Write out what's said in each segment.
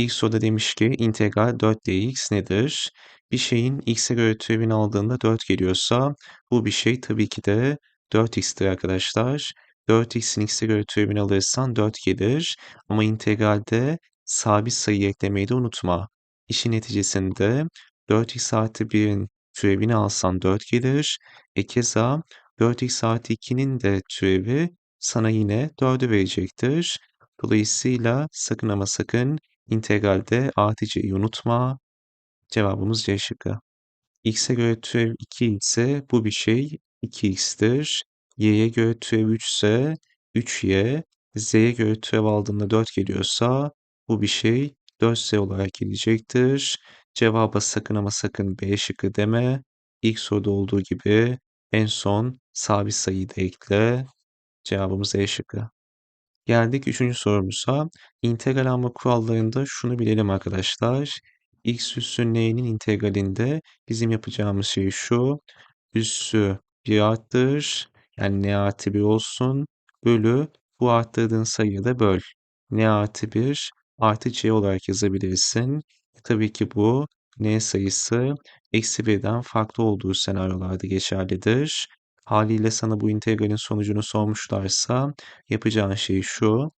İlk soruda demiş ki integral 4dx nedir? Bir şeyin x'e göre türevini aldığında 4 geliyorsa bu bir şey tabii ki de 4x'tir arkadaşlar. 4x'in x'e göre türevini alırsan 4 gelir. Ama integralde sabit sayı eklemeyi de unutma. İşin neticesinde 4x artı 1'in türevini alsan 4 gelir. E keza 4x artı 2'nin de türevi sana yine 4'ü verecektir. Dolayısıyla sakın ama sakın integralde artı c'yi unutma. Cevabımız C şıkkı. x'e göre türev 2 ise bu bir şey 2x'tir. y'ye göre türev 3 ise 3y. z'ye göre türev aldığında 4 geliyorsa bu bir şey 4z olarak gelecektir. Cevaba sakın ama sakın B şıkkı deme. İlk soruda olduğu gibi en son sabit sayıyı da ekle. Cevabımız E şıkkı. Geldik üçüncü sorumuza. İntegral alma kurallarında şunu bilelim arkadaşlar. x üssü n'nin integralinde bizim yapacağımız şey şu. Üssü 1 arttır. Yani n artı 1 olsun. Bölü bu arttırdığın sayıyı da böl. n artı 1 artı c olarak yazabilirsin. Tabii ki bu n sayısı eksi 1'den farklı olduğu senaryolarda geçerlidir. Haliyle sana bu integralin sonucunu sormuşlarsa yapacağın şey şu.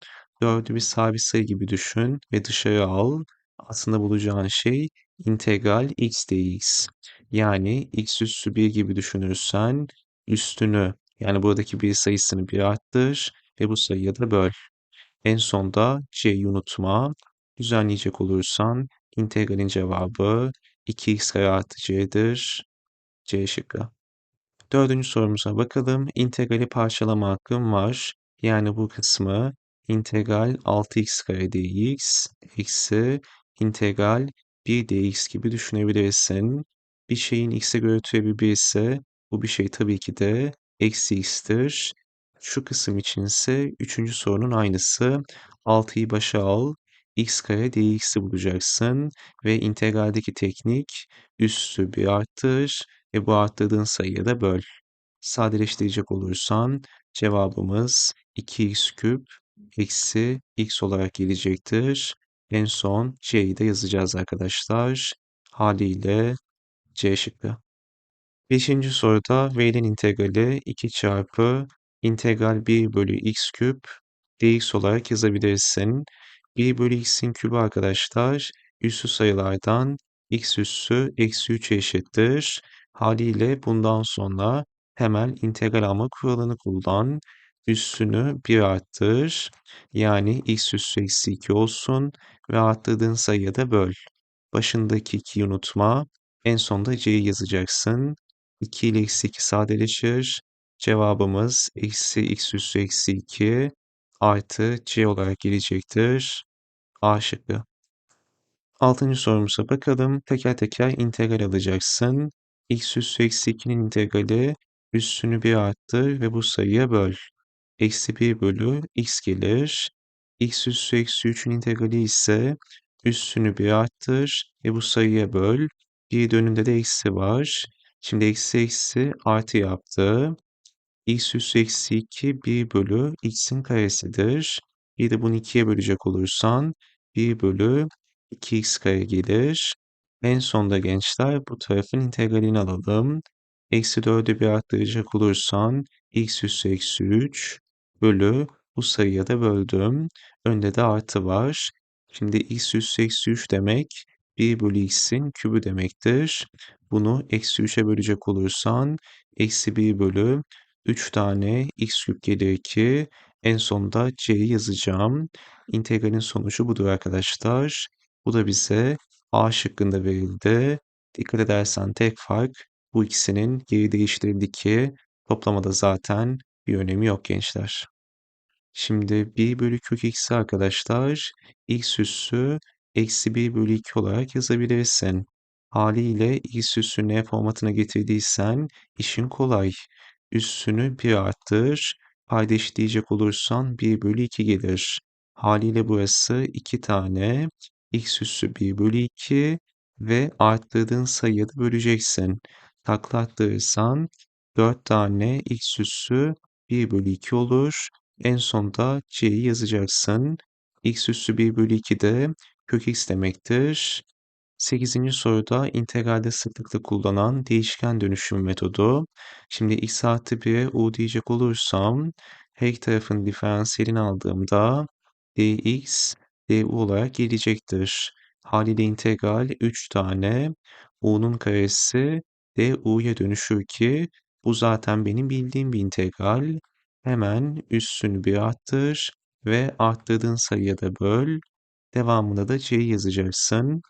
4'ü bir sabit sayı gibi düşün ve dışarı al. Aslında bulacağın şey integral x dx. Yani x üssü 1 gibi düşünürsen üstünü yani buradaki bir sayısını bir arttır ve bu sayıya da böl. En sonda c'yi unutma. Düzenleyecek olursan integralin cevabı 2x kare artı c'dir. C şıkkı. Dördüncü sorumuza bakalım. İntegrali parçalama hakkım var. Yani bu kısmı integral 6x kare dx eksi integral 1 dx gibi düşünebilirsin. Bir şeyin x'e göre türevi 1 ise bu bir şey tabii ki de eksi x'tir. Şu kısım için ise üçüncü sorunun aynısı. 6'yı başa al. x kare dx'i bulacaksın ve integraldeki teknik üssü bir arttır ve bu arttırdığın sayıya da böl. Sadeleştirecek olursan cevabımız 2x küp eksi x olarak gelecektir. En son c'yi de yazacağız arkadaşlar. Haliyle C şıkkı. Beşinci soruda verilen integrali 2 çarpı integral 1 bölü x küp dx olarak yazabilirsin. 1 bölü x'in kübü arkadaşlar üssü sayılardan x üssü eksi 3 eşittir. Haliyle bundan sonra hemen integral alma kuralını kullan. Üssünü 1 arttır. Yani x üssü eksi 2 olsun ve arttırdığın sayıya da böl. Başındaki 2'yi unutma. En sonda c'yi yazacaksın. 2 ile eksi 2 sadeleşir. Cevabımız eksi x üssü eksi 2 artı c olarak gelecektir. A şıkkı. Altıncı sorumuza bakalım. Teker teker integral alacaksın. X üssü eksi 2'nin integrali üssünü 1 arttır ve bu sayıya böl. Eksi 1 bölü x gelir. x üssü eksi 3'ün integrali ise üssünü 1 arttır ve bu sayıya böl. Bir önünde de eksi var. Şimdi eksi eksi artı yaptı. x üssü eksi 2 1 bölü x'in karesidir. Bir de bunu 2'ye bölecek olursan 1 bölü 2x kare gelir. En sonda gençler bu tarafın integralini alalım. Eksi 4'ü bir arttıracak olursan x üssü eksi 3 bölü bu sayıya da böldüm. Önde de artı var. Şimdi x üssü eksi 3 demek 1 bölü x'in kübü demektir. Bunu eksi 3'e bölecek olursan eksi 1 bölü 3 tane x küp gelir ki en sonunda c'yi yazacağım. İntegralin sonucu budur arkadaşlar. Bu da bize A şıkkında verildi. Dikkat edersen tek fark bu ikisinin geri değiştirildi ki toplamada zaten bir önemi yok gençler. Şimdi 1 bölü kök x'i arkadaşlar x üssü eksi 1 bölü 2 olarak yazabilirsin. Haliyle x üssü n formatına getirdiysen işin kolay. Üssünü 1 arttır. Payda eşitleyecek olursan 1 bölü 2 gelir. Haliyle burası 2 tane x üssü 1 bölü 2 ve arttırdığın sayıyı da böleceksin. Takla attırırsan 4 tane x üssü 1 bölü 2 olur. En sonda c'yi yazacaksın. x üssü 1 bölü 2 de kök x demektir. 8. soruda integralde sıklıkla kullanılan değişken dönüşüm metodu. Şimdi x artı 1'e u diyecek olursam her iki tarafın diferansiyelini aldığımda dx du olarak gelecektir. Haliyle integral 3 tane u'nun karesi du'ya dönüşür ki bu zaten benim bildiğim bir integral. Hemen üssünü bir arttır ve arttırdığın sayıya da böl. Devamında da c'yi yazacaksın.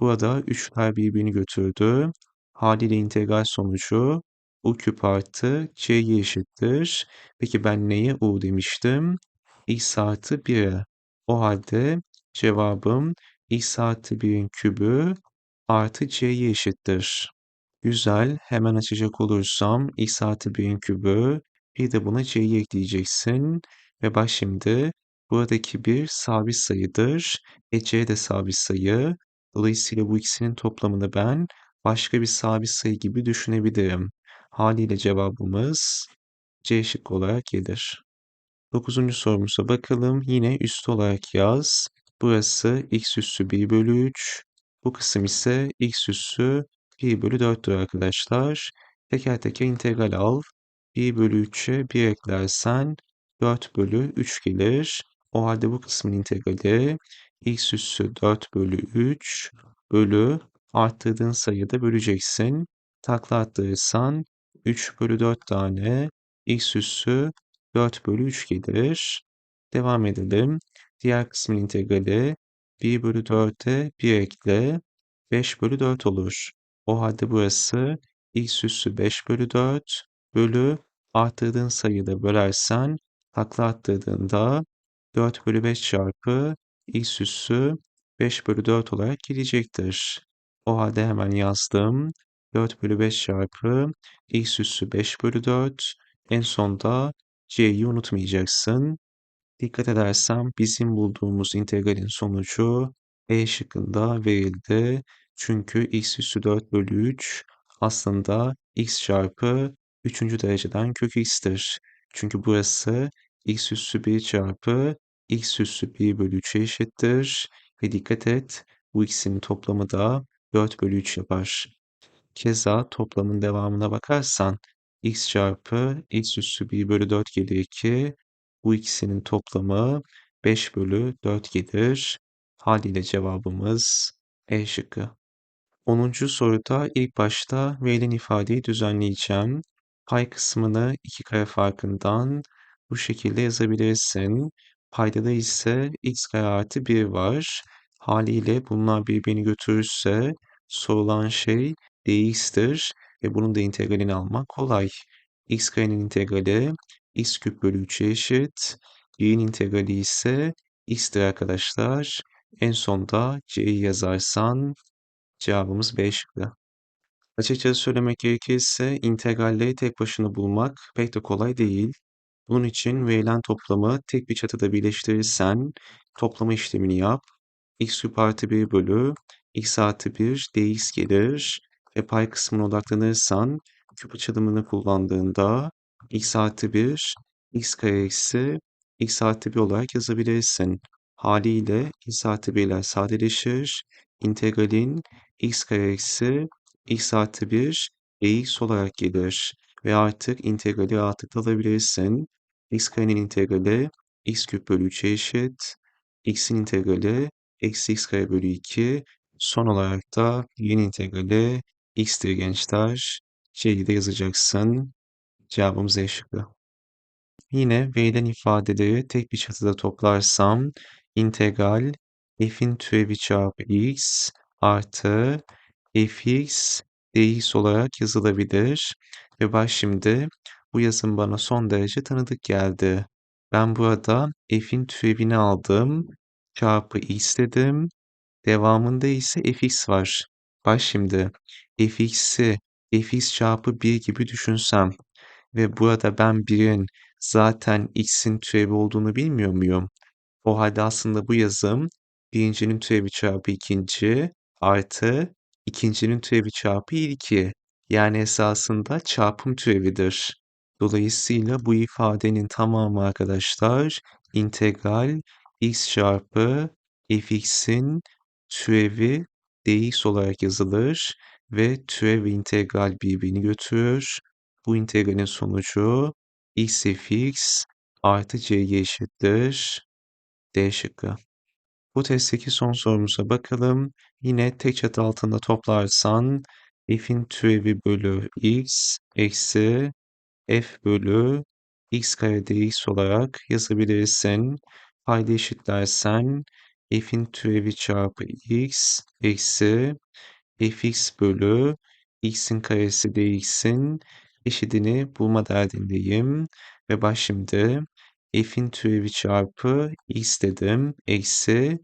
Burada 3'ler birbirini götürdü. Haliyle integral sonucu u küp artı c'ye eşittir. Peki ben neye u demiştim? x artı 1'e. O halde cevabım x artı 1'in kübü artı c'ye eşittir. Güzel. Hemen açacak olursam x artı 1'in kübü bir de buna c'yi ekleyeceksin. Ve bak şimdi buradaki bir sabit sayıdır. E c de sabit sayı. Dolayısıyla bu ikisinin toplamını ben başka bir sabit sayı gibi düşünebilirim. Haliyle cevabımız C şıkkı olarak gelir. Dokuzuncu sorumuza bakalım. Yine üst olarak yaz. Burası x üssü 1 bölü 3. Bu kısım ise x üssü 1 bölü 4'tür arkadaşlar. Teker teker integral al. 1 bölü 3'e 1 eklersen 4 bölü 3 gelir. O halde bu kısmın integrali x üssü 4 bölü 3 bölü arttırdığın sayıyı da böleceksin. Takla attırırsan 3 bölü 4 tane x üssü 4 bölü 3 gelir. Devam edelim. Diğer kısmın integrali 1 bölü 4'e 1 ekle 5 bölü 4 olur. O halde burası x üssü 5 bölü 4 bölü arttırdığın sayıyı da bölersen takla attırdığında 4 bölü 5 çarpı x üssü 5 bölü 4 olarak gelecektir. O halde hemen yazdım. 4 bölü 5 çarpı x üssü 5 bölü 4. En sonda c'yi unutmayacaksın. Dikkat edersem bizim bulduğumuz integralin sonucu E şıkkında verildi. Çünkü x üssü 4 bölü 3 aslında x çarpı 3. dereceden kök x'tir. Çünkü burası x üssü 1 çarpı x üssü 1 bölü 3'e eşittir. Ve dikkat et bu ikisinin toplamı da 4 bölü 3 yapar. Keza toplamın devamına bakarsan x çarpı x üssü 1 bölü 4 gelir ki bu ikisinin toplamı 5 bölü 4 gelir. Haliyle cevabımız E şıkkı. 10. soruda ilk başta verilen ifadeyi düzenleyeceğim. Pay kısmını iki kare farkından bu şekilde yazabilirsin. Paydada ise x kare artı 1 var. Haliyle bunlar birbirini götürürse sorulan şey dx'tir ve bunun da integralini almak kolay. x karenin integrali x küp bölü 3'e eşit. y'nin integrali ise x'tir arkadaşlar. En sonda c'yi yazarsan cevabımız B şıkkı. Açıkçası söylemek gerekirse integralleri tek başına bulmak pek de kolay değil. Bunun için verilen toplamı tek bir çatıda birleştirirsen toplama işlemini yap. x küp artı 1 bölü x artı 1 dx gelir ve pay kısmına odaklanırsan küp açılımını kullandığında x artı 1 x kare eksi x artı 1 olarak yazabilirsin. Haliyle x artı 1'ler sadeleşir. İntegralin x kare eksi x artı 1 dx olarak gelir. Ve artık integrali rahatlıkla alabilirsin. x karenin integrali x küp bölü 3'e eşit. x'in integrali eksi x kare bölü 2. Son olarak da yeni integrali x'tir gençler. C'yi de yazacaksın. Cevabımız E şıkkı. Yine verilen ifadeleri tek bir çatıda toplarsam integral f'in türevi çarpı x artı fx dx olarak yazılabilir. Ve bak şimdi bu yazım bana son derece tanıdık geldi. Ben burada f'in türevini aldım. Çarpı x dedim. Devamında ise fx var. Bak şimdi fx'i fx çarpı 1 gibi düşünsem ve burada ben 1'in zaten x'in türevi olduğunu bilmiyor muyum? O halde aslında bu yazım birincinin türevi çarpı ikinci artı ikincinin türevi çarpı ilki. Yani esasında çarpım türevidir. Dolayısıyla bu ifadenin tamamı arkadaşlar integral x çarpı fx'in türevi dx olarak yazılır ve türev integral birbirini götürür. Bu integralin sonucu x fx artı c'ye eşittir. D şıkkı. Bu testteki son sorumuza bakalım. Yine tek çatı altında toplarsan f'in türevi bölü x eksi f bölü x kare dx olarak yazabilirsin. Payda eşitlersen f'in türevi çarpı x eksi fx bölü x'in karesi dx'in eşitini bulma derdindeyim. Ve bak şimdi f'in türevi çarpı x dedim. Eksi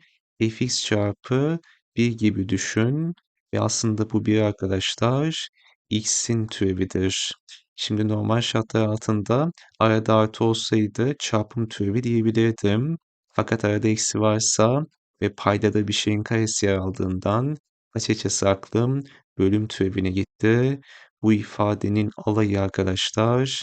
fx çarpı 1 gibi düşün. Ve aslında bu 1 arkadaşlar x'in türevidir. Şimdi normal şartlar altında arada artı olsaydı çarpım türevi diyebilirdim. Fakat arada eksi varsa ve paydada bir şeyin karesi yer aldığından açıkçası aklım bölüm türevine gitti. Bu ifadenin alayı arkadaşlar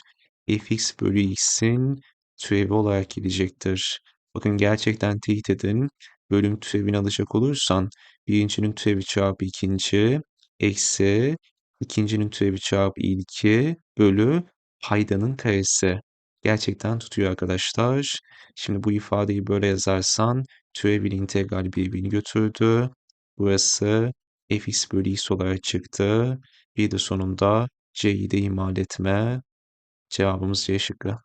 fx bölü x'in türevi olarak gelecektir. Bakın gerçekten teyit edin. Bölüm türevini alacak olursan birincinin türevi çarpı ikinci eksi ikincinin türevi çarpı ilki bölü paydanın karesi. Gerçekten tutuyor arkadaşlar. Şimdi bu ifadeyi böyle yazarsan türev ile integral birbirini götürdü. Burası fx bölü x olarak çıktı. Bir de sonunda c'yi de imal etme. Cevabımız C şıkkı.